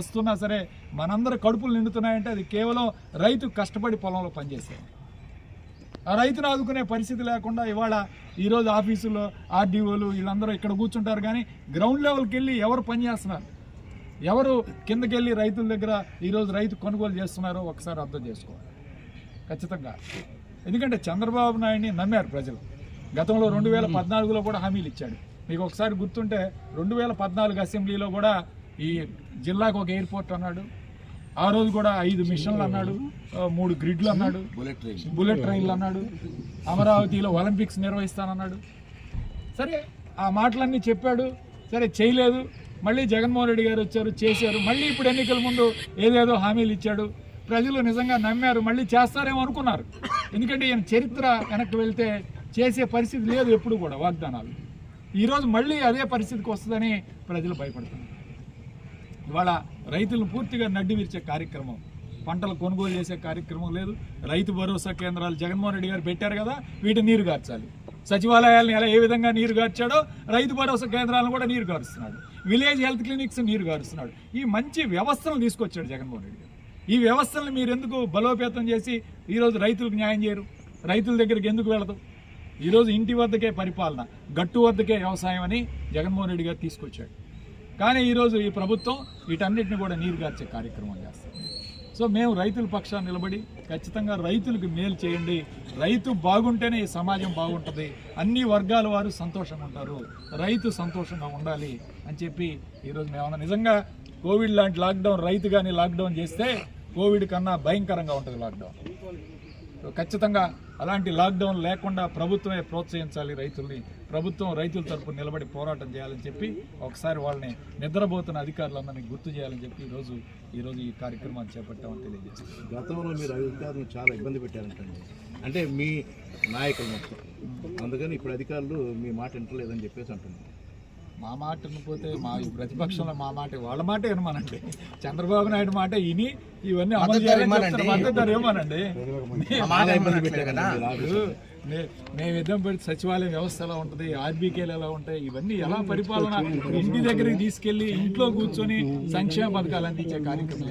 వస్తున్నా సరే మనందరి కడుపులు నిండుతున్నాయంటే అది కేవలం రైతు కష్టపడి పొలంలో పనిచేసేది. ఆ రైతును ఆదుకునే పరిస్థితి లేకుండా ఇవాళ ఈరోజు ఆఫీసులో ఆర్డీఓలు వీళ్ళందరూ ఇక్కడ కూర్చుంటారు కానీ గ్రౌండ్ లెవెల్కి వెళ్ళి ఎవరు పని చేస్తున్నారు? ఎవరు కిందకి వెళ్ళి రైతుల దగ్గర ఈరోజు రైతు కొనుగోలు చేస్తున్నారో ఒకసారి అర్థం చేసుకోవాలి. ఖచ్చితంగా. ఎందుకంటే చంద్రబాబు నాయుడిని నమ్మారు ప్రజలు. గతంలో రెండు వేల పద్నాలుగులో కూడా హామీలు ఇచ్చాడు. మీకు ఒకసారి గుర్తుంటే రెండు వేల పద్నాలుగు అసెంబ్లీలో కూడా ఈ జిల్లాకు ఒక ఎయిర్పోర్ట్ అన్నాడు. ఆ రోజు కూడా ఐదు మిషన్లు అన్నాడు మూడు గ్రిడ్లు అన్నాడు బుల్లెట్ ట్రైన్ బుల్లెట్ ట్రైన్లు అన్నాడు అమరావతిలో ఒలింపిక్స్ నిర్వహిస్తానన్నాడు సరే ఆ మాటలన్నీ చెప్పాడు. సరే చేయలేదు. మళ్ళీ జగన్మోహన్ రెడ్డి గారు వచ్చారు చేశారు. మళ్ళీ ఇప్పుడు ఎన్నికల ముందు ఏదేదో హామీలు ఇచ్చాడు. ప్రజలు నిజంగా నమ్మారు మళ్ళీ చేస్తారేమో అనుకున్నారు. ఎందుకంటే ఈయన చరిత్ర వెనక్కి వెళ్తే చేసే పరిస్థితి లేదు ఎప్పుడు కూడా వాగ్దానాలు. ఈరోజు మళ్ళీ అదే పరిస్థితికి వస్తుందని ప్రజలు భయపడుతున్నారు. ఇవాళ రైతులను పూర్తిగా నడ్డి విరిచే కార్యక్రమం. పంటలు కొనుగోలు చేసే కార్యక్రమం లేదు. రైతు భరోసా కేంద్రాలు జగన్మోహన్ రెడ్డి గారు పెట్టారు కదా వీటిని నీరు గార్చాలి. సచివాలయాలను ఎలా ఏ విధంగా నీరు గార్చాడో రైతు భరోసా కేంద్రాలను కూడా నీరు గారుస్తున్నాడు. విలేజ్ హెల్త్ క్లినిక్స్ నీరు గారుస్తున్నాడు. ఈ మంచి వ్యవస్థను తీసుకొచ్చాడు జగన్మోహన్ రెడ్డి గారు. ఈ వ్యవస్థలను మీరు ఎందుకు బలోపేతం చేసి ఈరోజు రైతులకు న్యాయం చేయరు? రైతుల దగ్గరికి ఎందుకు వెళ్ళదు ఈరోజు ఇంటి వద్దకే పరిపాలన గట్టు వద్దకే వ్యవసాయం అని జగన్మోహన్ రెడ్డి గారు తీసుకొచ్చాడు. కానీ ఈరోజు ఈ ప్రభుత్వం వీటన్నిటిని కూడా నీరు గార్చే కార్యక్రమం చేస్తుంది. సో మేము రైతుల పక్షాన్ని నిలబడి ఖచ్చితంగా రైతులకు మేలు చేయండి. రైతు బాగుంటేనే ఈ సమాజం బాగుంటుంది. అన్ని వర్గాల వారు సంతోషంగా ఉంటారు. రైతు సంతోషంగా ఉండాలి అని చెప్పి ఈరోజు మేము నిజంగా కోవిడ్ లాంటి లాక్డౌన్ రైతు కానీ లాక్డౌన్ చేస్తే కోవిడ్ కన్నా భయంకరంగా ఉంటుంది లాక్డౌన్ ఖచ్చితంగా అలాంటి లాక్డౌన్ లేకుండా ప్రభుత్వమే ప్రోత్సహించాలి రైతుల్ని. ప్రభుత్వం రైతుల తరపున నిలబడి పోరాటం చేయాలని చెప్పి ఒకసారి వాళ్ళని నిద్రపోతున్న అధికారులందరినీ గుర్తు చేయాలని చెప్పి ఈరోజు ఈరోజు ఈ కార్యక్రమాన్ని చేపట్టామని తెలియజేస్తాం గతంలో మీరు అధికారులు చాలా ఇబ్బంది పెట్టారంటండి. అంటే మీ నాయకులు మొత్తం. అందుకని ఇప్పుడు అధికారులు మీ మాట వింటలేదని చెప్పేసి అంటున్నారు. మా మాట పోతే మా ప్రతిపక్షంలో మా మాట వాళ్ళ మాట ఏమనండి చంద్రబాబు నాయుడు మాట విని ఇవన్నీ అమలు చేయాలని మద్దతు ఏమనండి? మేము యుద్ధం పెడితే సచివాలయ వ్యవస్థ ఎలా ఉంటుంది? ఆర్బీకేలు ఎలా ఉంటాయి? ఇవన్నీ ఎలా పరిపాలన? ఇంటి దగ్గరికి తీసుకెళ్ళి ఇంట్లో కూర్చొని సంక్షేమ పథకాలు అందించే కార్యక్రమం